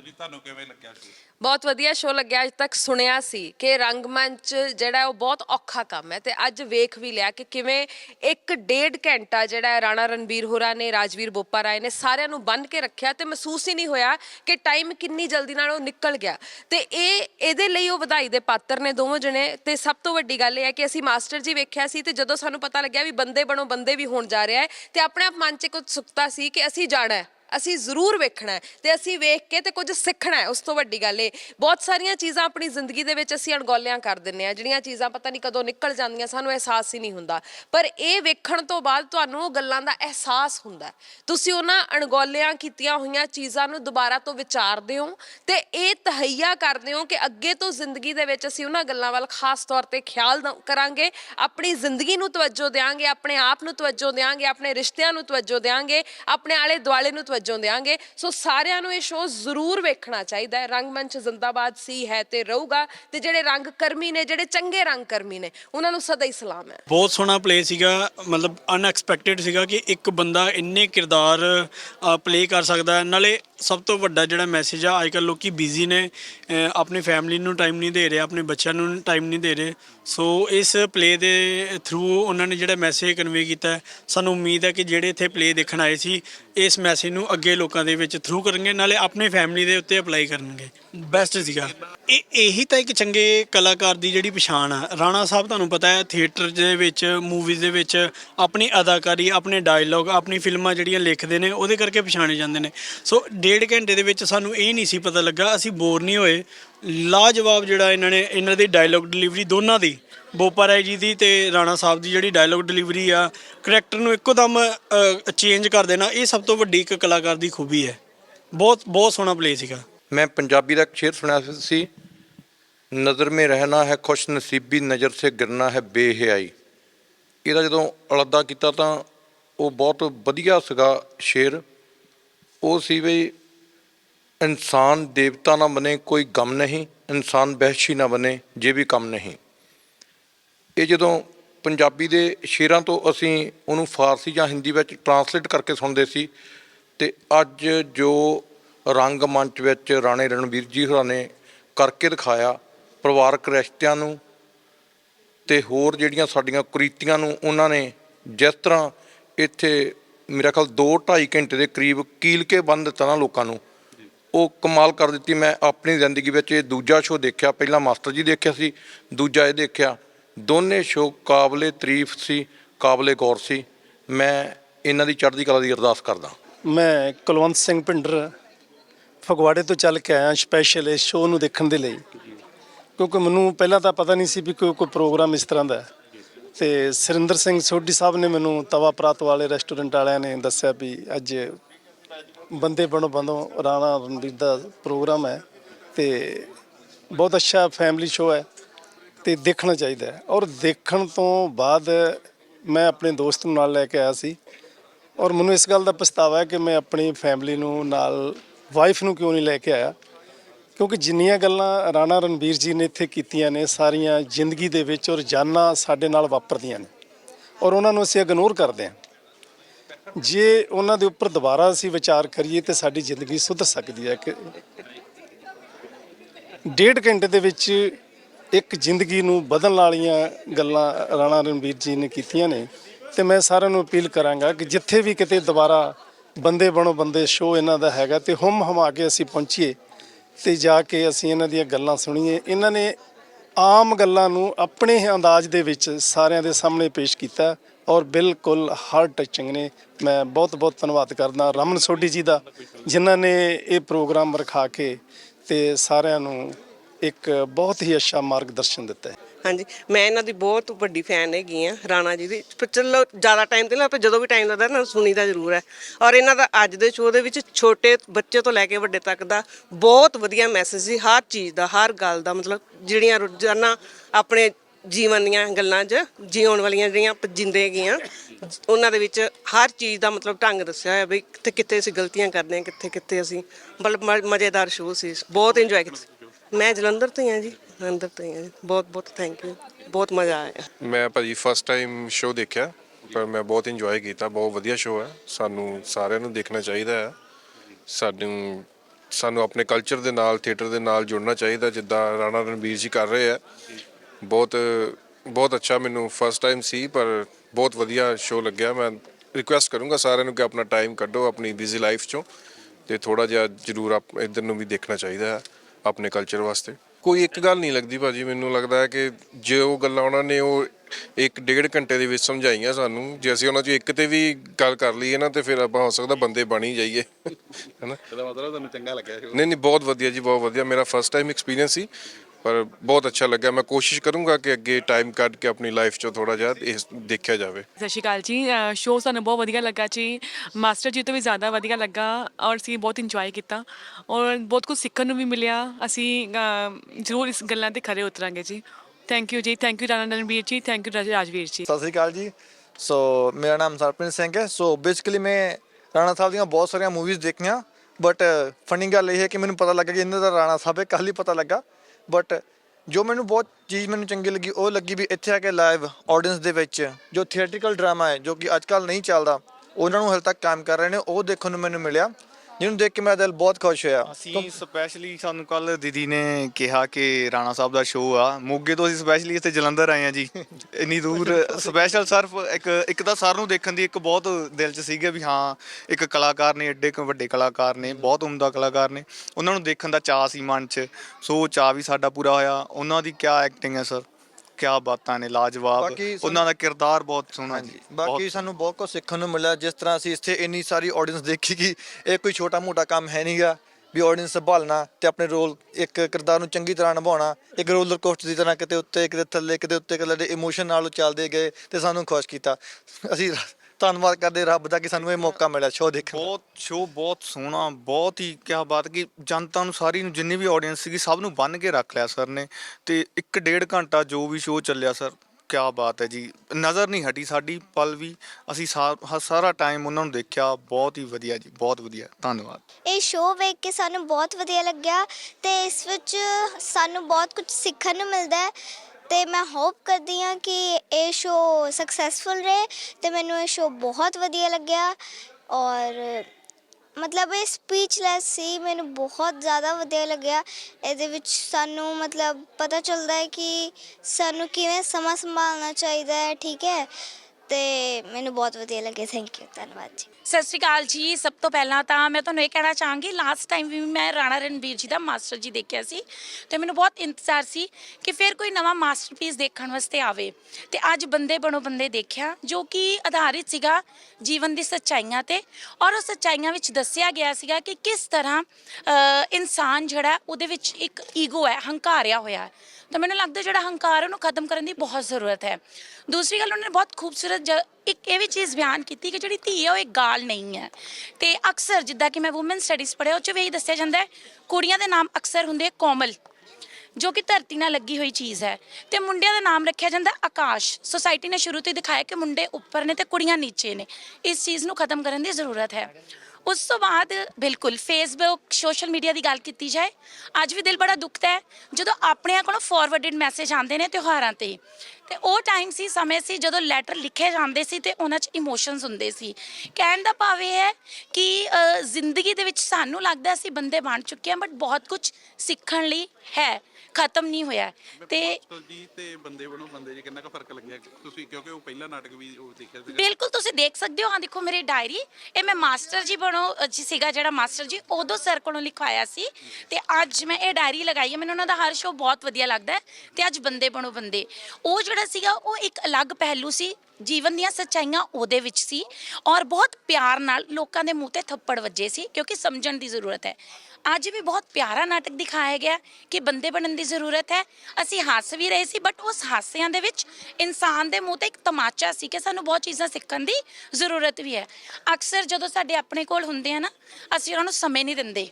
Speaker 8: ਜੀ ਤੁਹਾਨੂੰ ਕਿਵੇਂ ਲੱਗਿਆ ਸੀ?
Speaker 10: ਬਹੁਤ ਵਧੀਆ ਸ਼ੋਅ ਲੱਗਿਆ, ਅੱਜ ਤੱਕ ਸੁਣਿਆ ਸੀ ਕਿ ਰੰਗਮੰਚ ਜਿਹੜਾ ਉਹ ਬਹੁਤ ਔਖਾ ਕੰਮ ਹੈ ਤੇ ਅੱਜ ਵੇਖ ਵੀ ਲਿਆ ਕਿ ਕਿਵੇਂ ਇੱਕ ਡੇਢ ਘੰਟਾ ਜਿਹੜਾ ਹੈ ਰਾਣਾ ਰਣਬੀਰ ਹੋਰਾਂ ਨੇ, ਰਾਜਵੀਰ ਬੋਪਾ ਰਾਏ ਨੇ ਸਾਰਿਆਂ ਨੂੰ ਬੰਨ ਕੇ ਰੱਖਿਆ ਤੇ ਮਹਿਸੂਸ ਹੀ ਨਹੀਂ ਹੋਇਆ ਕਿ ਟਾਈਮ ਕਿੰਨੀ ਜਲਦੀ ਨਾਲ ਉਹ ਨਿਕਲ ਗਿਆ। ਤੇ ਇਹ, ਇਹਦੇ ਲਈ ਉਹ ਵਧਾਈ ਦੇ ਪਾਤਰ ਨੇ ਦੋਵੇਂ ਜਣੇ ਤੇ ਸਭ ਤੋਂ ਵੱਡੀ ਗੱਲ ਇਹ ਹੈ ਕਿ ਅਸੀਂ ਮਾਸਟਰ ਜੀ ਵੇਖਿਆ ਸੀ ਤੇ ਜਦੋਂ ਸਾਨੂੰ ਪਤਾ ਲੱਗਿਆ ਵੀ ਬੰਦੇ ਬਣੋ, ਬੰਦੇ ਵੀ ਹੋਣ ਜਾ ਰਿਹਾ ਹੈ ਤੇ ਆਪਣੇ ਆਪ ਮਨ 'ਚ ਇੱਕ ਉਤਸੁਕਤਾ ਸੀ ਕਿ ਅਸੀਂ ਜਾਣਾ ਹੈ। ਅਸੀਂ ਜ਼ਰੂਰ ਵੇਖਣਾ ਹੈ ਤੇ ਅਸੀਂ ਵੇਖ ਕੇ ਤੇ ਕੁਝ ਸਿੱਖਣਾ ਹੈ, ਉਸ ਤੋਂ ਵੱਡੀ ਗੱਲ ਇਹ ਬਹੁਤ ਸਾਰੀਆਂ ਚੀਜ਼ਾਂ ਆਪਣੀ ਜ਼ਿੰਦਗੀ ਦੇ ਵਿੱਚ ਅਸੀਂ ਅਣਗੌਲਿਆਂ ਕਰ ਦਿੰਨੇ ਆ ਜਿਹੜੀਆਂ ਚੀਜ਼ਾਂ ਪਤਾ ਨਹੀਂ ਕਦੋਂ ਨਿਕਲ ਜਾਂਦੀਆਂ, ਸਾਨੂੰ ਅਹਿਸਾਸ ਹੀ ਨਹੀਂ ਹੁੰਦਾ ਪਰ ਇਹ ਵੇਖਣ ਤੋਂ ਬਾਅਦ ਤੁਹਾਨੂੰ ਉਹ ਗੱਲਾਂ ਦਾ ਅਹਿਸਾਸ ਹੁੰਦਾ ਹੈ। ਤੁਸੀਂ ਉਹਨਾਂ ਅਣਗੌਲਿਆਂ ਕੀਤੀਆਂ ਹੋਈਆਂ ਚੀਜ਼ਾਂ ਨੂੰ ਦੁਬਾਰਾ ਤੋਂ ਵਿਚਾਰਦੇ ਹੋ ਤੇ ਇਹ ਤਹਈਆ ਕਰਦੇ ਹੋ ਕਿ ਅੱਗੇ ਤੋਂ ਜ਼ਿੰਦਗੀ ਦੇ ਵਿੱਚ ਅਸੀਂ ਉਹਨਾਂ ਗੱਲਾਂ ਵੱਲ ਖਾਸ ਤੌਰ ਤੇ ਖਿਆਲ ਦ- ਕਰਾਂਗੇ, ਆਪਣੀ ਜ਼ਿੰਦਗੀ ਨੂੰ ਤਵੱਜੋ ਦੇਵਾਂਗੇ ਆਪਣੇ ਆਪ ਨੂੰ ਤਵੱਜੋ ਦੇਵਾਂਗੇ ਆਪਣੇ ਰਿਸ਼ਤਿਆਂ ਨੂੰ ਤਵੱਜੋ ਦੇਵਾਂਗੇ ਆਪਣੇ ਆਲੇ ਦੁਆਲੇ ਨੂੰ ਤਵੱਜੋ ਵਜੋਂ ਦੇਵਾਂਗੇ ਸੋ ਸਾਰਿਆਂ ਨੂੰ ਇਹ ਸ਼ੋਅ ਜ਼ਰੂਰ ਵੇਖਣਾ ਚਾਹੀਦਾ ਹੈ। ਰੰਗਮੰਚ ਜ਼ਿੰਦਾਬਾਦ ਸੀ, ਹੈ ਤੇ ਰਹੂਗਾ ਤੇ ਜਿਹੜੇ ਰੰਗ ਕਰਮੀ ਨੇ, ਜਿਹੜੇ ਚੰਗੇ ਰੰਗ ਕਰਮੀ ਨੇ, ਉਹਨਾਂ ਨੂੰ ਸਦਾ ਹੀ ਸਲਾਮ ਹੈ।
Speaker 5: ਬਹੁਤ ਸੋਹਣਾ ਪਲੇ ਸੀਗਾ, ਮਤਲਬ ਅਨਐਕਸਪੈਕਟਿਡ ਸੀਗਾ ਕਿ ਇੱਕ ਬੰਦਾ ਇੰਨੇ ਕਿਰਦਾਰ ਪਲੇ ਕਰ ਸਕਦਾ ਨਾਲੇ ਸਭ ਤੋਂ ਵੱਡਾ ਜਿਹੜਾ ਮੈਸੇਜ ਆ ਅੱਜ ਕੱਲ੍ਹ ਲੋਕੀ ਬਿਜ਼ੀ ਨੇ ਆਪਣੀ ਫੈਮਿਲੀ ਨੂੰ ਟਾਈਮ ਨਹੀਂ ਦੇ ਰਹੇ, ਆਪਣੇ ਬੱਚਿਆਂ ਨੂੰ ਟਾਈਮ ਨਹੀਂ ਦੇ ਰਹੇ। ਸੋ ਇਸ ਪਲੇ ਦੇ ਥਰੂ ਉਹਨਾਂ ਨੇ ਜਿਹੜਾ ਮੈਸੇਜ ਕਨਵੇ ਕੀਤਾ ਸਾਨੂੰ ਉਮੀਦ ਹੈ ਕਿ ਜਿਹੜੇ ਇੱਥੇ ਪਲੇ ਦੇਖਣ ਆਏ ਸੀ, ਇਸ ਮੈਸੇਜ ਨੂੰ ਅੱਗੇ ਲੋਕਾਂ ਦੇ ਵਿੱਚ ਥਰੂ ਕਰਨਗੇ, ਨਾਲੇ ਆਪਣੀ ਫੈਮਿਲੀ ਦੇ ਉੱਤੇ ਅਪਲਾਈ ਕਰਨਗੇ। ਬੈਸਟ ਸੀਗਾ। ਇਹ, ਇਹੀ ਤਾਂ ਇੱਕ ਚੰਗੇ ਕਲਾਕਾਰ ਦੀ ਜਿਹੜੀ ਪਛਾਣ ਆ। ਰਾਣਾ ਸਾਹਿਬ ਤੁਹਾਨੂੰ ਪਤਾ ਹੈ ਥੀਏਟਰ ਦੇ ਵਿੱਚ ਮੂਵੀਜ਼ ਦੇ ਵਿੱਚ ਆਪਣੀ ਅਦਾਕਾਰੀ, ਆਪਣੇ ਡਾਇਲੌਗ ਆਪਣੀ ਫਿਲਮਾਂ ਜਿਹੜੀਆਂ ਲਿਖਦੇ ਨੇ, ਉਹਦੇ ਕਰਕੇ ਪਛਾਣੇ ਜਾਂਦੇ ਨੇ। ਸੋ ਡੇਢ ਘੰਟੇ ਦੇ ਵਿੱਚ ਸਾਨੂੰ ਇਹ ਨਹੀਂ ਸੀ ਪਤਾ ਲੱਗਾ, ਅਸੀਂ ਬੋਰ ਨਹੀਂ ਹੋਏ। ਲਾਜਵਾਬ ਜਿਹੜਾ ਇਹਨਾਂ ਨੇ, ਇਹਨਾਂ ਦੀ ਡਾਇਲੌਗ ਡਿਲੀਵਰੀ ਦੋਨਾਂ ਦੀ, ਬੋਪਾ ਰਾਏ ਜੀ ਦੀ ਤੇ ਰਾਣਾ ਸਾਹਿਬ ਦੀ ਜਿਹੜੀ ਡਾਇਲੌਗ ਡਿਲੀਵਰੀ ਆ ਕਰੈਕਟਰ ਨੂੰ ਇੱਕੋ ਦਮ ਚੇਂਜ ਕਰ ਦੇਣਾ, ਇਹ ਸਭ ਤੋਂ ਵੱਡੀ ਇੱਕ ਕਲਾਕਾਰ ਦੀ ਖੂਬੀ ਹੈ। ਬਹੁਤ ਬਹੁਤ ਸੋਹਣਾ ਪਲੇ ਸੀਗਾ।
Speaker 11: ਮੈਂ ਪੰਜਾਬੀ ਦਾ ਇੱਕ ਸ਼ੇਰ ਸੁਣਿਆ ਸੀ, ਨਜ਼ਰ ਮੇ ਰਹਿਣਾ ਹੈ ਖੁਸ਼ ਨਸੀਬੀ, ਨਜ਼ਰ ਸੇ ਗਿਰਨਾ ਹੈ ਬੇਹਿਆਈ। ਇਹਦਾ ਜਦੋਂ ਅਲੱਦਾ ਕੀਤਾ ਤਾਂ ਉਹ ਬਹੁਤ ਵਧੀਆ ਸੀਗਾ ਸ਼ੇਰ। ਉਹ ਸੀ ਵੀ ਇਨਸਾਨ ਦੇਵਤਾ ਨਾ ਬਣੇ, ਕੋਈ ਗਮ ਨਹੀਂ, ਇਨਸਾਨ ਬਹਿਸ਼ੀ ਨਾ ਬਣੇ, ਜੇ ਵੀ ਕੰਮ ਨਹੀਂ। ਇਹ ਜਦੋਂ ਪੰਜਾਬੀ ਦੇ ਸ਼ੇਰਾਂ ਤੋਂ ਅਸੀਂ ਉਹਨੂੰ ਫਾਰਸੀ ਜਾਂ ਹਿੰਦੀ ਵਿੱਚ ਟਰਾਂਸਲੇਟ ਕਰਕੇ ਸੁਣਦੇ ਸੀ, ਤੇ ਅੱਜ ਜੋ ਰੰਗ ਮੰਚ ਵਿੱਚ ਰਾਣੇ ਰਣਵੀਰ ਜੀ ਹੋਰਾਂ ਨੇ ਕਰਕੇ ਦਿਖਾਇਆ, ਪਰਿਵਾਰਕ ਰਿਸ਼ਤਿਆਂ ਨੂੰ ਤੇ ਹੋਰ ਜਿਹੜੀਆਂ ਸਾਡੀਆਂ ਕੁਰੀਤੀਆਂ ਨੂੰ, ਉਹਨਾਂ ਨੇ ਜਿਸ ਤਰ੍ਹਾਂ ਇੱਥੇ ਮੇਰਾ ਖਿਆਲ 2 2.5 ਘੰਟੇ ਦੇ ਕਰੀਬ ਕੀਲ ਕੇ ਬੰਨ ਦਿੱਤਾ ਨਾ ਲੋਕਾਂ ਨੂੰ। ਉਹ ਕਮਾਲ ਕਰ ਦਿੱਤੀ। ਮੈਂ ਆਪਣੀ ਜ਼ਿੰਦਗੀ ਵਿੱਚ ਇਹ ਦੂਜਾ ਸ਼ੋਅ ਦੇਖਿਆ। ਪਹਿਲਾਂ ਮਾਸਟਰ ਜੀ ਦੇਖਿਆ ਸੀ, ਦੂਜਾ ਇਹ ਦੇਖਿਆ। ਦੋਨੇ ਸ਼ੋਅ ਕਾਬਲੇ ਤਾਰੀਫ ਸੀ, ਕਾਬਲੇ ਗੌਰ ਸੀ। ਮੈਂ ਇਹਨਾਂ ਦੀ ਚੜ੍ਹਦੀ ਕਲਾ ਦੀ ਅਰਦਾਸ ਕਰਦਾ
Speaker 12: ਮੈਂ ਕੁਲਵੰਤ ਸਿੰਘ ਭਿੰਡਰ ਫਗਵਾੜੇ ਤੋਂ ਚੱਲ ਕੇ ਆਇਆ ਸਪੈਸ਼ਲ ਇਸ ਸ਼ੋਅ ਨੂੰ ਦੇਖਣ ਦੇ ਲਈ। ਕਿਉਂਕਿ ਮੈਨੂੰ ਪਹਿਲਾਂ ਤਾਂ ਪਤਾ ਨਹੀਂ ਸੀ ਵੀ ਕੋਈ ਕੋਈ ਪ੍ਰੋਗਰਾਮ ਇਸ ਤਰ੍ਹਾਂ ਦਾ ਹੈ। ਤੇ ਸੁਰਿੰਦਰ ਸਿੰਘ ਸੋਢੀ ਸਾਹਿਬ ਨੇ ਮੈਨੂੰ ਤਵਾ ਪ੍ਰਾਤ ਵਾਲੇ ਰੈਸਟੋਰੈਂਟ ਵਾਲਿਆਂ ਨੇ ਦੱਸਿਆ ਵੀ ਅੱਜ ਬੰਦੇ ਬਣੋ ਬੰਦੋ ਰਾਣਾ ਰਣਬੀਰ ਦਾ ਪ੍ਰੋਗਰਾਮ ਹੈ ਤੇ ਬਹੁਤ ਅੱਛਾ ਫੈਮਿਲੀ ਸ਼ੋਅ ਹੈ ਤੇ ਦੇਖਣਾ ਚਾਹੀਦਾ ਹੈ। ਔਰ ਦੇਖਣ ਤੋਂ ਬਾਅਦ ਮੈਂ ਆਪਣੇ ਦੋਸਤ ਨੂੰ ਨਾਲ ਲੈ ਕੇ ਆਇਆ ਸੀ ਔਰ ਮੈਨੂੰ ਇਸ ਗੱਲ ਦਾ ਪਛਤਾਵਾ ਹੈ ਕਿ ਮੈਂ ਆਪਣੀ ਫੈਮਿਲੀ ਨੂੰ ਨਾਲ ਵਾਈਫ ਨੂੰ ਕਿਉਂ ਨਹੀਂ ਲੈ ਕੇ ਆਇਆ? ਕਿਉਂਕਿ ਜਿੰਨੀਆਂ ਗੱਲਾਂ ਰਾਣਾ ਰਣਬੀਰ ਜੀ ਨੇ ਇੱਥੇ ਕੀਤੀਆਂ ਨੇ, ਸਾਰੀਆਂ ਜ਼ਿੰਦਗੀ ਦੇ ਵਿੱਚ ਔਰ ਜਾਨਾਂ ਸਾਡੇ ਨਾਲ ਵਾਪਰਦੀਆਂ ਨੇ। ਔਰ ਉਹਨਾਂ ਨੂੰ ਅਸੀਂ ਇਗਨੋਰ ਕਰਦੇ ਹਾਂ। ਜੇ ਉਹਨਾਂ ਦੇ ਉੱਪਰ ਦੁਬਾਰਾ ਅਸੀਂ ਵਿਚਾਰ ਕਰੀਏ ਤੇ ਸਾਡੀ ਜ਼ਿੰਦਗੀ ਸੁਧਰ ਸਕਦੀ ਹੈ ਕਿ ਡੇਢ ਘੰਟੇ ਦੇ ਵਿੱਚ ਇੱਕ ਜ਼ਿੰਦਗੀ ਨੂੰ ਬਦਲਣ ਵਾਲੀਆਂ ਗੱਲਾਂ ਰਾਣਾ ਰਣਬੀਰ ਜੀ ਨੇ ਕੀਤੀਆਂ ਨੇ ਤੇ ਮੈਂ ਸਾਰਿਆਂ ਨੂੰ ਅਪੀਲ ਕਰਾਂਗਾ ਕਿ ਜਿੱਥੇ ਵੀ ਕਿਤੇ ਦੁਬਾਰਾ ਬੰਦੇ ਬਣੋ, ਬੰਦੇ ਸ਼ੋਅ ਇਹਨਾਂ ਦਾ ਹੈਗਾ ਤੇ ਹਮ ਹਮਾ ਕੇ ਅਸੀਂ ਪਹੁੰਚੀਏ ਤੇ ਜਾ ਕੇ ਅਸੀਂ ਇਹਨਾਂ ਦੀਆਂ ਗੱਲਾਂ ਸੁਣੀਏ। ਇਹਨਾਂ ਨੇ ਆਮ ਗੱਲਾਂ ਨੂੰ ਆਪਣੇ ਹੀ ਅੰਦਾਜ਼ ਦੇ ਵਿੱਚ ਸਾਰਿਆਂ ਦੇ ਸਾਹਮਣੇ ਪੇਸ਼ ਕੀਤਾ। ਔਰ ਬਿਲਕੁਲ ਹਾਰਟ ਟੱਚਿੰਗ ਨੇ। ਮੈਂ ਬਹੁਤ ਬਹੁਤ ਧੰਨਵਾਦ ਕਰਦਾ ਰਮਨ ਸੋਢੀ ਜੀ ਦਾ, ਜਿਨ੍ਹਾਂ ਨੇ ਇਹ ਪ੍ਰੋਗਰਾਮ ਰਖਾ ਕੇ ਤੇ ਸਾਰਿਆਂ ਨੂੰ ਇੱਕ ਬਹੁਤ ਹੀ ਅੱਛਾ ਮਾਰਗਦਰਸ਼ਨ ਦਿੱਤਾ ਹੈ।
Speaker 13: ਹਾਂਜੀ, ਮੈਂ ਇਹਨਾਂ ਦੀ ਬਹੁਤ ਵੱਡੀ ਫੈਨ ਹੈਗੀ ਆ ਰਾਣਾ ਜੀ ਦੀ। ਚਲੋ, ਜ਼ਿਆਦਾ ਟਾਈਮ ਤੇ ਨਾ ਆਪਾਂ ਜਦੋਂ ਵੀ ਟਾਈਮ ਲੱਗਦਾ ਨਾ, ਸੁਣੀਦਾ ਜ਼ਰੂਰ ਹੈ। ਔਰ ਇਹਨਾਂ ਦਾ ਅੱਜ ਦੇ ਸ਼ੋਅ ਦੇ ਵਿੱਚ ਛੋਟੇ ਬੱਚੇ ਤੋਂ ਲੈ ਕੇ ਵੱਡੇ ਤੱਕ ਦਾ ਬਹੁਤ ਵਧੀਆ ਮੈਸੇਜ ਸੀ। ਹਰ ਚੀਜ਼ ਦਾ, ਹਰ ਗੱਲ ਦਾ, ਮਤਲਬ ਜਿਹੜੀਆਂ ਰੋਜ਼ਾਨਾ ਆਪਣੇ ਜੀਵਨ ਦੀਆਂ ਗੱਲਾਂ 'ਚ, ਜਿਉਣ ਵਾਲੀਆਂ ਜਿਹੜੀਆਂ ਜਿੰਦੇ ਹੈਗੀਆਂ, ਉਹਨਾਂ ਦੇ ਵਿੱਚ ਹਰ ਚੀਜ਼ ਦਾ ਮਤਲਬ ਢੰਗ ਦੱਸਿਆ ਹੋਇਆ ਵੀ ਕਿੱਥੇ ਕਿੱਥੇ ਅਸੀਂ ਗਲਤੀਆਂ ਕਰਦੇ ਹਾਂ ਕਿੱਥੇ ਕਿੱਥੇ ਅਸੀਂ ਮਤਲਬ ਮ- ਮਜ਼ੇਦਾਰ ਸ਼ੋਅ ਸੀ। ਬਹੁਤ ਇੰਜੋਏ ਕੀਤਾ। ਮੈਂ ਜਲੰਧਰ ਤੋਂ ਹੀ ਹਾਂ ਜੀ, ਜਲੰਧਰ ਤੋਂ ਹੀ ਹਾਂ ਜੀ। ਬਹੁਤ ਬਹੁਤ ਥੈਂਕ ਯੂ ਬਹੁਤ ਮਜ਼ਾ ਆਇਆ।
Speaker 14: ਮੈਂ ਭਾਜੀ ਫਸਟ ਟਾਈਮ ਸ਼ੋਅ ਦੇਖਿਆ, ਪਰ ਮੈਂ ਬਹੁਤ ਇੰਜੋਏ ਕੀਤਾ। ਬਹੁਤ ਵਧੀਆ ਸ਼ੋਅ ਹੈ। ਸਾਨੂੰ ਸਾਰਿਆਂ ਨੂੰ ਦੇਖਣਾ ਚਾਹੀਦਾ ਹੈ। ਸਾਨੂੰ ਸਾਨੂੰ ਆਪਣੇ ਕਲਚਰ ਦੇ ਨਾਲ ਥੀਏਟਰ ਦੇ ਨਾਲ ਜੁੜਨਾ ਚਾਹੀਦਾ। ਜਿੱਦਾਂ ਰਾਣਾ ਰਣਬੀਰ ਜੀ ਕਰ ਰਹੇ ਆ ਬਹੁਤ ਬਹੁਤ ਅੱਛਾ ਮੈਨੂੰ ਫਸਟ ਟਾਈਮ ਸੀ ਪਰ ਬਹੁਤ ਵਧੀਆ ਸ਼ੋਅ ਲੱਗਿਆ। ਮੈਂ ਰਿਕੁਐਸਟ ਕਰੂੰਗਾ ਸਾਰਿਆਂ ਨੂੰ ਕਿ ਆਪਣਾ ਟਾਈਮ ਕੱਢੋ ਆਪਣੀ ਬਿਜ਼ੀ ਲਾਈਫ ਚੋਂ ਤੇ ਥੋੜਾ ਜਿਹਾ ਜ਼ਰੂਰ ਆਪ ਇੱਧਰ ਨੂੰ ਵੀ ਦੇਖਣਾ ਚਾਹੀਦਾ ਹੈ ਆਪਣੇ ਕਲਚਰ ਵਾਸਤੇ। ਕੋਈ ਇੱਕ ਗੱਲ ਨਹੀਂ ਲੱਗਦੀ ਭਾਜੀ ਮੈਨੂੰ ਲੱਗਦਾ ਹੈ ਕਿ ਜੇ ਉਹ ਗੱਲਾਂ ਉਹਨਾਂ ਨੇ ਉਹ ਇੱਕ ਡੇਢ ਘੰਟੇ ਦੇ ਵਿੱਚ ਸਮਝਾਈਆਂ ਸਾਨੂੰ ਜੇ ਅਸੀਂ ਉਹਨਾਂ ਚੋਂ ਇੱਕ ਤੇ ਵੀ ਗੱਲ ਕਰ ਲਈਏ ਨਾ ਤੇ ਫਿਰ ਆਪਾਂ ਹੋ ਸਕਦਾ ਬੰਦੇ ਬਣ ਹੀ ਜਾਈਏ ਹੈਨਾ?
Speaker 8: ਇਹਦਾ ਮਤਲਬ ਤੁਹਾਨੂੰ ਚੰਗਾ ਲੱਗਿਆ
Speaker 14: ਨਹੀਂ ਨਹੀਂ ਬਹੁਤ ਵਧੀਆ ਜੀ ਬਹੁਤ ਵਧੀਆ। ਮੇਰਾ ਫਸਟ ਟਾਈਮ ਐਕਸਪੀਰੀਅੰਸ ਸੀ। ਪਰ ਬਹੁਤ ਅੱਛਾ ਲੱਗਾ ਮੈਂ ਕੋਸ਼ਿਸ਼ ਕਰੂੰਗਾ ਕਿ ਅੱਗੇ ਟਾਈਮ ਕੱਢ ਕੇ ਆਪਣੀ ਲਾਈਫ 'ਚੋਂ ਥੋੜਾ ਜਿਹਾ ਇਸ ਦੇਖਿਆ ਜਾਵੇ।
Speaker 15: ਸਤਿ ਸ਼੍ਰੀ ਅਕਾਲ ਜੀ। ਸ਼ੋਅ ਸਾਨੂੰ ਬਹੁਤ ਵਧੀਆ ਲੱਗਾ ਜੀ। ਮਾਸਟਰ ਜੀ ਤੋਂ ਵੀ ਜ਼ਿਆਦਾ ਵਧੀਆ ਲੱਗਾ ਔਰ ਅਸੀਂ ਬਹੁਤ ਇੰਜੋਏ ਕੀਤਾ। ਔਰ ਬਹੁਤ ਕੁਝ ਸਿੱਖਣ ਨੂੰ ਵੀ ਮਿਲਿਆ। ਅਸੀਂ ਜ਼ਰੂਰ ਇਸ ਗੱਲਾਂ ਤੇ ਖਰੇ ਉਤਰਾਂਗੇ ਜੀ। ਥੈਂਕ ਯੂ ਜੀ। Thank you Rana Ranbir ji. Thank you Rajveer ਜੀ।
Speaker 16: ਸਤਿ ਸ੍ਰੀ ਅਕਾਲ ਜੀ। ਸੋ ਮੇਰਾ ਨਾਮ ਸਰਪ੍ਰੀਤ ਸਿੰਘ ਹੈ। ਸੋ ਬੇਸਿਕਲੀ ਮੈਂ ਰਾਣਾ ਸਾਹਿਬ ਦੀਆਂ ਬਹੁਤ ਸਾਰੀਆਂ ਮੂਵੀਜ਼ ਦੇਖੀਆਂ। ਬਟ ਫਨੀ ਗੱਲ ਇਹ ਹੈ ਕਿ ਮੈਨੂੰ ਪਤਾ ਲੱਗਾ ਕਿ ਇਹਨਾਂ ਦਾ ਰਾਣਾ ਸਾਹਿਬ ਹੈ। ਕੱਲ੍ਹ ਹੀ ਪਤਾ ਲੱਗਾ। ਬਟ ਜੋ ਮੈਨੂੰ ਬਹੁਤ ਚੀਜ਼ ਮੈਨੂੰ ਚੰਗੀ ਲੱਗੀ, ਉਹ ਲੱਗੀ ਵੀ ਇੱਥੇ ਆ ਕੇ ਲਾਈਵ ਆਡੀਅנס ਦੇ ਵਿੱਚ ਜੋ ਥੀਏਟ੍ਰਿਕਲ ਡਰਾਮਾ ਹੈ, ਜੋ ਕਿ ਅੱਜ ਕੱਲ੍ਹ ਨਹੀਂ ਚੱਲਦਾ, ਉਹਨਾਂ ਨੂੰ ਹਾਲੇ ਤੱਕ ਕੰਮ ਕਰ ਰਹੇ ਨੇ, ਉਹ ਦੇਖਣ ਨੂੰ ਮੈਨੂੰ ਮਿਲਿਆ। ਜਿਹਨੂੰ ਦੇਖ ਕੇ ਮੇਰਾ ਦਿਲ ਬਹੁਤ ਖੁਸ਼ ਹੋਇਆ।
Speaker 17: ਅਸੀਂ ਸਪੈਸ਼ਲੀ ਸਾਨੂੰ ਕੱਲ ਦੀਦੀ ਨੇ ਕਿਹਾ ਕਿ ਰਾਣਾ ਸਾਹਿਬ ਦਾ ਸ਼ੋਅ ਆ। ਮੋਗੇ ਤੋਂ ਅਸੀਂ ਸਪੈਸ਼ਲੀ ਇੱਥੇ ਜਲੰਧਰ ਆਏ ਆ ਜੀ। ਇੰਨੀ ਦੂਰ ਸਪੈਸ਼ਲ ਸਿਰਫ ਇੱਕ ਇੱਕ ਤਾਂ ਸਰ ਨੂੰ ਦੇਖਣ ਦੀ ਇੱਕ ਬਹੁਤ ਦਿਲ 'ਚ ਸੀਗਾ ਵੀ ਹਾਂ ਇੱਕ ਕਲਾਕਾਰ ਨੇ ਐਡੇ ਕੁ ਵੱਡੇ ਕਲਾਕਾਰ ਨੇ ਬਹੁਤ ਉਮਦਾ ਕਲਾਕਾਰ ਨੇ। ਉਹਨਾਂ ਨੂੰ ਦੇਖਣ ਦਾ ਚਾਅ ਸੀ ਮਨ 'ਚ। ਸੋ ਚਾਅ ਵੀ ਸਾਡਾ ਪੂਰਾ ਹੋਇਆ। ਉਹਨਾਂ ਦੀ ਕਿਆ ਐਕਟਿੰਗ ਹੈ ਸਰ ਕਿਆ ਬਾਤਾਂ ਨੇ ਲਾਜਵਾਬ। ਉਹਨਾਂ ਦਾ ਕਿਰਦਾਰ ਬਹੁਤ ਸੋਹਣਾ ਜੀ
Speaker 16: ਬਾਕੀ ਸਾਨੂੰ ਬਹੁਤ ਕੁਝ ਸਿੱਖਣ ਨੂੰ ਮਿਲਿਆ ਜਿਸ ਤਰ੍ਹਾਂ ਅਸੀਂ ਇੱਥੇ ਇੰਨੀ ਸਾਰੀ ਆਡੀਅנס ਦੇਖੀ ਕਿ ਇਹ ਕੋਈ ਛੋਟਾ ਮੋਟਾ ਕੰਮ ਹੈ ਨਹੀਂਗਾ ਵੀ ਆਡੀਅנס ਸੰਭਾਲਣਾ ਤੇ ਆਪਣੇ ਰੋਲ ਇੱਕ ਕਿਰਦਾਰ ਨੂੰ ਚੰਗੀ ਤਰ੍ਹਾਂ ਨਿਭਾਉਣਾ ਇੱਕ ਰੋਲਰ ਕੋਸਟਰ ਦੀ ਤਰ੍ਹਾਂ ਕਿਤੇ ਉੱਤੇ ਕਿਤੇ ਥੱਲੇ ਕਿਤੇ ਉੱਤੇ ਕਿਤੇ ਇਮੋਸ਼ਨ ਨਾਲ ਚੱਲਦੇ ਗਏ ਤੇ ਸਾਨੂੰ ਖੁਸ਼ ਕੀਤਾ। ਅਸੀਂ ਧੰਨਵਾਦ ਕਰਦੇ ਰੱਬ ਦਾ ਕਿ ਸਾਨੂੰ ਇਹ ਮੌਕਾ ਮਿਲਿਆ ਸ਼ੋਅ ਦੇਖਣ ਦਾ।
Speaker 17: ਬਹੁਤ ਸ਼ੋਅ ਬਹੁਤ ਸੋਹਣਾ ਬਹੁਤ ਹੀ ਕਿਆ ਬਾਤ ਕਿ ਜਨਤਾ ਨੂੰ ਸਾਰੀ ਨੂੰ ਜਿੰਨੀ ਵੀ ਆਡੀਅנס ਸੀਗੀ ਸਭ ਨੂੰ ਬੰਨ ਕੇ ਰੱਖ ਲਿਆ ਸਰ ਨੇ ਤੇ ਇੱਕ ਡੇਢ ਘੰਟਾ ਜੋ ਵੀ ਸ਼ੋਅ ਚੱਲਿਆ ਸਰ ਕਿਆ ਬਾਤ ਹੈ ਜੀ। ਨਜ਼ਰ ਨਹੀਂ ਹਟੀ ਸਾਡੀ ਪਲ ਵੀ ਅਸੀਂ ਸਾ- ਹ- ਸਾਰਾ ਟਾਈਮ ਉਹਨਾਂ ਨੂੰ ਦੇਖਿਆ ਬਹੁਤ ਹੀ ਵਧੀਆ ਜੀ ਬਹੁਤ ਵਧੀਆ ਧੰਨਵਾਦ।
Speaker 18: ਇਹ ਸ਼ੋਅ ਵੇਖ ਕੇ ਸਾਨੂੰ ਬਹੁਤ ਵਧੀਆ ਲੱਗਿਆ ਤੇ ਇਸ ਵਿੱਚ ਸਾਨੂੰ ਬਹੁਤ ਕੁਝ ਸਿੱਖਣ ਨੂੰ ਮਿਲਦਾ ਹੈ। ਤੇ ਮੈਂ ਹੋਪ ਕਰਦੀ ਹਾਂ ਕਿ ਇਹ ਸ਼ੋਅ ਸਕਸੈਸਫੁਲ ਰਹੇ ਤੇ ਮੈਨੂੰ ਇਹ ਸ਼ੋਅ ਬਹੁਤ ਵਧੀਆ ਲੱਗਿਆ ਔਰ ਮਤਲਬ ਇਹ ਸਪੀਚਲੈਸ ਸੀ, ਮੈਨੂੰ ਬਹੁਤ ਜ਼ਿਆਦਾ ਵਧੀਆ ਲੱਗਿਆ। ਇਹਦੇ ਵਿੱਚ ਸਾਨੂੰ ਮਤਲਬ ਪਤਾ ਚੱਲਦਾ ਹੈ ਕਿ ਸਾਨੂੰ ਕਿਵੇਂ ਸਮਾਂ ਸੰਭਾਲਣਾ ਚਾਹੀਦਾ ਹੈ, ਠੀਕ ਹੈ? ਤੇ ਮੈਨੂੰ ਬਹੁਤ ਵਧੀਆ ਲੱਗੇ ਥੈਂਕ ਯੂ ਧੰਨਵਾਦ ਜੀ।
Speaker 19: ਸਤਿ ਸ਼੍ਰੀ ਅਕਾਲ ਜੀ। ਸਭ ਤੋਂ ਪਹਿਲਾਂ ਤਾਂ ਮੈਂ ਤੁਹਾਨੂੰ ਇਹ ਕਹਿਣਾ ਚਾਹਾਂਗੀ ਲਾਸਟ ਟਾਈਮ ਵੀ ਮੈਂ ਰਾਣਾ ਰਣਬੀਰ ਜੀ ਦਾ ਮਾਸਟਰ ਜੀ ਦੇਖਿਆ ਸੀ ਤੇ ਮੈਨੂੰ ਬਹੁਤ ਇੰਤਜ਼ਾਰ ਸੀ ਕਿ ਫਿਰ ਕੋਈ ਨਵਾਂ ਮਾਸਟਰਪੀਸ ਦੇਖਣ ਵਾਸਤੇ ਆਵੇ। ਤੇ ਅੱਜ ਬੰਦੇ ਬਣੋ ਬੰਦੇ ਦੇਖਿਆ ਜੋ ਕਿ ਆਧਾਰਿਤ ਸੀਗਾ ਜੀਵਨ ਦੀ ਸੱਚਾਈਆਂ ਤੇ ਔਰ ਉਹ ਸੱਚਾਈਆਂ ਵਿੱਚ ਦੱਸਿਆ ਗਿਆ ਸੀਗਾ ਕਿ ਕਿਸ ਤਰ੍ਹਾਂ ਅ, ਇਨਸਾਨ ਜਿਹੜਾ ਉਹਦੇ ਵਿੱਚ ਇੱਕ ਈਗੋ ਹੈ ਹੰਕਾਰਿਆ ਹੋਇਆ ਹੈ। ਤਾਂ ਮੈਨੂੰ ਲੱਗਦਾ ਜਿਹੜਾ ਹੰਕਾਰ ਹੈ ਉਹਨੂੰ ਖਤਮ ਕਰਨ ਦੀ ਬਹੁਤ ਜ਼ਰੂਰਤ ਹੈ। ਦੂਸਰੀ ਗੱਲ ਉਹਨਾਂ ਨੇ ਬਹੁਤ ਖੂਬਸੂਰਤ ਜ- ਇੱਕ ਇਹ ਵੀ ਚੀਜ਼ ਬਿਆਨ ਕੀਤੀ ਕਿ ਜਿਹੜੀ ਧੀ ਹੈ ਉਹ ਇੱਕ ਗਾਲ ਨਹੀਂ ਹੈ। ਤੇ ਅਕਸਰ ਜਿੱਦਾਂ ਕਿ ਮੈਂ ਔਮਨ ਸਟੱਡੀਜ਼ ਪੜ੍ਹਿਆ, ਉਹ ਚ ਵੀ ਇਹੀ ਦੱਸਿਆ ਜਾਂਦਾ ਹੈ, ਕੁੜੀਆਂ ਦੇ ਨਾਮ ਅਕਸਰ ਹੁੰਦੇ ਕੋਮਲ, ਜੋ ਕਿ ਧਰਤੀ ਨਾਲ ਲੱਗੀ ਹੋਈ ਚੀਜ਼ ਹੈ। ਤੇ ਮੁੰਡਿਆਂ ਦਾ ਨਾਮ ਰੱਖਿਆ ਜਾਂਦਾ ਆਕਾਸ਼। ਸੋਸਾਇਟੀ ਨੇ ਸ਼ੁਰੂ ਤੋਂ ਹੀ ਦਿਖਾਇਆ ਕਿ ਮੁੰਡੇ ਉੱਪਰ ਨੇ ਤੇ ਕੁੜੀਆਂ ਨੀਚੇ ਨੇ। ਇਸ ਚੀਜ਼ ਨੂੰ ਖਤਮ ਕਰਨ ਦੀ ਜ਼ਰੂਰਤ ਹੈ। ਉਸ ਤੋਂ ਬਾਅਦ ਬਿਲਕੁਲ ਫੇਸਬੁੱਕ ਸੋਸ਼ਲ ਮੀਡੀਆ ਦੀ ਗੱਲ ਕੀਤੀ ਜਾਏ, ਅੱਜ ਵੀ ਦਿਲ ਬੜਾ ਦੁਖਦਾ ਹੈ, ਜਦੋਂ ਆਪਣਿਆਂ ਕੋਲੋਂ ਫਾਰਵਰਡਡ ਮੈਸੇਜ ਆਉਂਦੇ ਨੇ ਤਿਉਹਾਰਾਂ ਤੇ। ਤੇ ਉਹ ਟਾਈਮ ਸੀ ਸਮੇਂ ਸੀ ਜਦੋਂ ਲੈਟਰ ਲਿਖੇ ਜਾਂਦੇ ਸੀ ਤੇ ਉਹਨਾਂ 'ਚ ਇਮੋਸ਼ਨਸ ਹੁੰਦੇ ਸੀ। ਕਹਿਣ ਦਾ ਭਾਵ ਇਹ ਹੈ ਕਿ ਅ, ਜ਼ਿੰਦਗੀ ਦੇ ਵਿੱਚ ਸਾਨੂੰ ਲੱਗਦਾ ਅਸੀਂ ਬੰਦੇ ਬਣ ਚੁੱਕੇ ਹਾਂ ਬਟ ਬਹੁਤ ਕੁਝ ਸਿੱਖਣ ਲਈ ਹੈ ਖਤਮ ਨਹੀਂ ਹੋਇਆ। ਤੇ
Speaker 8: ਮਾਸਟਰ ਜੀ ਤੇ ਬੰਦੇ ਬਣੋ ਬੰਦੇ ਜੀ ਕਿੰਨਾ ਕੁ ਫ਼ਰਕ ਲੱਗਿਆ? ਤੁਸੀਂ ਕਿਉਂਕਿ ਉਹ ਪਹਿਲਾ ਨਾਟਕ ਵੀ ਉਹ ਦੇਖਿਆ ਸੀਗਾ।
Speaker 19: ਬਿਲਕੁਲ ਤੁਸੀਂ ਦੇਖ ਸਕਦੇ ਹੋ ਹਾਂ ਦੇਖੋ ਮੇਰੀ ਡਾਇਰੀ ਇਹ ਮੈਂ ਮਾਸਟਰ ਜੀ ਬਣੋ ਅ, ਜੀ ਸੀਗਾ ਜਿਹੜਾ ਮਾਸਟਰ ਜੀ ਉਦੋਂ ਸਰ ਕੋਲੋਂ ਲਿਖਵਾਇਆ ਸੀ ਤੇ ਅੱਜ ਮੈਂ ਇਹ ਡਾਇਰੀ ਲਗਾਈ ਹੈ ਮੈਨੂੰ ਉਹਨਾਂ ਦਾ ਹਰ ਸ਼ੋਅ ਬਹੁਤ ਵਧੀਆ ਲੱਗਦਾ ਹੈ ਤੇ ਅੱਜ ਬੰਦੇ ਬਣੋ ਬੰਦੇ। ਉਹ ਜਿਹੜਾ ਸੀਗਾ, ਉਹ ਇੱਕ ਅਲੱਗ ਪਹਿਲੂ ਸੀ, ਜੀਵਨ ਦੀਆਂ ਸੱਚਾਈਆਂ ਉਹਦੇ ਵਿੱਚ ਸੀ ਔਰ ਬਹੁਤ ਪਿਆਰ ਨਾਲ ਲੋਕਾਂ ਦੇ ਮੂੰਹ ਤੇ ਥੱਪੜ ਵੱਜੇ ਸੀ, ਕਿਉਂਕਿ ਸਮਝਣ ਦੀ ਜ਼ਰੂਰਤ ਹੈ। ਅੱਜ ਵੀ ਬਹੁਤ ਪਿਆਰਾ ਨਾਟਕ ਦਿਖਾਇਆ ਗਿਆ ਕਿ ਬੰਦੇ ਬਣਨ ਦੀ ਜ਼ਰੂਰਤ ਹੈ। ਅਸੀਂ ਹੱਸ ਵੀ ਰਹੇ ਸੀ ਬਟ ਉਸ ਹਾਸਿਆਂ ਦੇ ਵਿੱਚ ਇਨਸਾਨ ਦੇ ਮੂੰਹ ਤੇ ਇੱਕ ਤਮਾਚਾ ਸੀ ਕਿ ਸਾਨੂੰ ਬਹੁਤ ਚੀਜ਼ਾਂ ਸਿੱਖਣ ਦੀ ਜ਼ਰੂਰਤ ਵੀ ਹੈ। ਅਕਸਰ ਜਦੋਂ ਸਾਡੇ ਆਪਣੇ ਕੋਲ ਹੁੰਦੇ ਆ ਨਾ, ਅਸੀਂ ਉਹਨਾਂ ਨੂੰ ਸਮੇਂ ਨਹੀਂ ਦਿੰਦੇ।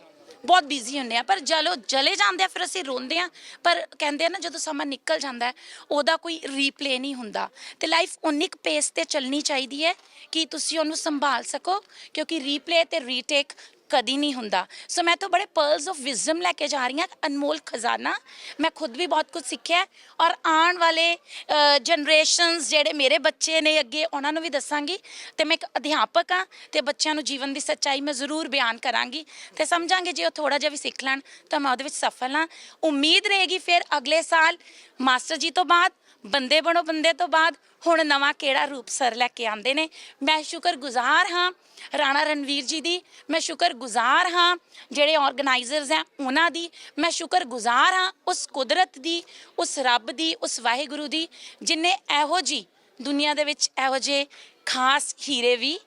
Speaker 19: ਬਹੁਤ ਬਿਜ਼ੀ ਹੁੰਦੇ ਆ, ਪਰ ਚਲੋ ਜਲੇ ਜਾਂਦੇ ਆ, ਫਿਰ ਅਸੀਂ ਰੋਂਦੇ ਆ। ਪਰ ਕਹਿੰਦੇ ਆ ਨਾ, ਜਦੋਂ ਸਮਾਂ ਨਿਕਲ ਜਾਂਦਾ ਹੈ, ਉਹਦਾ ਕੋਈ ਰੀਪਲੇ ਨਹੀਂ ਹੁੰਦਾ। ਤੇ ਲਾਈਫ ਉਨੀ ਕੁ ਪੇਸ ਤੇ ਚੱਲਣੀ ਚਾਹੀਦੀ ਹੈ ਕਿ ਤੁਸੀਂ ਉਹਨੂੰ ਸੰਭਾਲ ਸਕੋ, ਕਿਉਂਕਿ ਰੀਪਲੇ ਤੇ ਰੀਟੇਕ ਕਦੀ ਨਹੀਂ ਹੁੰਦਾ। ਸੋ ਮੈਂ ਤਾਂ ਬੜੇ ਪਰਲਸ ਆਫ ਵਿਜ਼ਡਮ ਲੈ ਕੇ ਜਾ ਰਹੀ ਹਾਂ, ਅਨਮੋਲ ਖਜ਼ਾਨਾ। ਮੈਂ ਖੁਦ ਵੀ ਬਹੁਤ ਕੁਝ ਸਿੱਖਿਆ ਔਰ ਆਉਣ ਵਾਲੇ ਜਨਰੇਸ਼ਨਸ ਜਿਹੜੇ ਮੇਰੇ ਬੱਚੇ ਨੇ ਅੱਗੇ, ਉਹਨਾਂ ਨੂੰ ਵੀ ਦੱਸਾਂਗੀ। ਤੇ ਮੈਂ ਇੱਕ ਅਧਿਆਪਕ ਹਾਂ ਤੇ ਬੱਚਿਆਂ ਨੂੰ ਜੀਵਨ ਦੀ ਸੱਚਾਈ ਮੈਂ ਜ਼ਰੂਰ ਬਿਆਨ ਕਰਾਂਗੀ। ਤੇ ਸਮਝਾਂਗੇ ਜੇ ਉਹ ਥੋੜਾ ਜਿਹਾ ਵੀ ਸਿੱਖ ਲੈਣ ਤਾਂ ਮੈਂ ਉਹਦੇ ਵਿੱਚ ਸਫਲ ਹਾਂ। ਉਮੀਦ ਰਹੇਗੀ ਫਿਰ ਅਗਲੇ ਸਾਲ ਮਾਸਟਰ ਜੀ ਤੋਂ ਬਾਅਦ ਬੰਦੇ ਬਣੋ, ਬੰਦੇ ਤੋਂ ਬਾਅਦ ਹੁਣ ਨਵਾਂ ਕਿਹੜਾ ਰੂਪ ਸਰ ਲੈ ਕੇ ਆਉਂਦੇ ਨੇ? ਮੈਂ ਸ਼ੁਕਰਗੁਜ਼ਾਰ ਹਾਂ ਰਾਣਾ ਰਣਵੀਰ ਜੀ ਦੀ, ਮੈਂ ਸ਼ੁਕਰਗੁਜ਼ਾਰ ਹਾਂ ਜਿਹੜੇ ਆਰਗੇਨਾਈਜ਼ਰਸ ਹੈ ਉਹਨਾਂ ਦੀ, ਮੈਂ ਸ਼ੁਕਰਗੁਜ਼ਾਰ ਹਾਂ ਉਸ ਕੁਦਰਤ ਦੀ, ਉਸ ਰੱਬ ਦੀ, ਉਸ ਵਾਹਿਗੁਰੂ ਦੀ, ਜਿਨੇ ਇਹੋ ਜੀ ਦੁਨੀਆ ਦੇ ਵਿੱਚ ਇਹੋ ਜਿਹੇ ਖਾਸ ਹੀਰੇ ਵੀ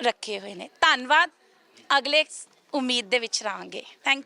Speaker 19: ਰੱਖੇ ਹੋਏ ਨੇ। ਧੰਨਵਾਦ। ਅਗਲੇ ਉਮੀਦ ਦੇ ਵਿੱਚ ਰਹਾਂਗੇ। ਥੈਂਕ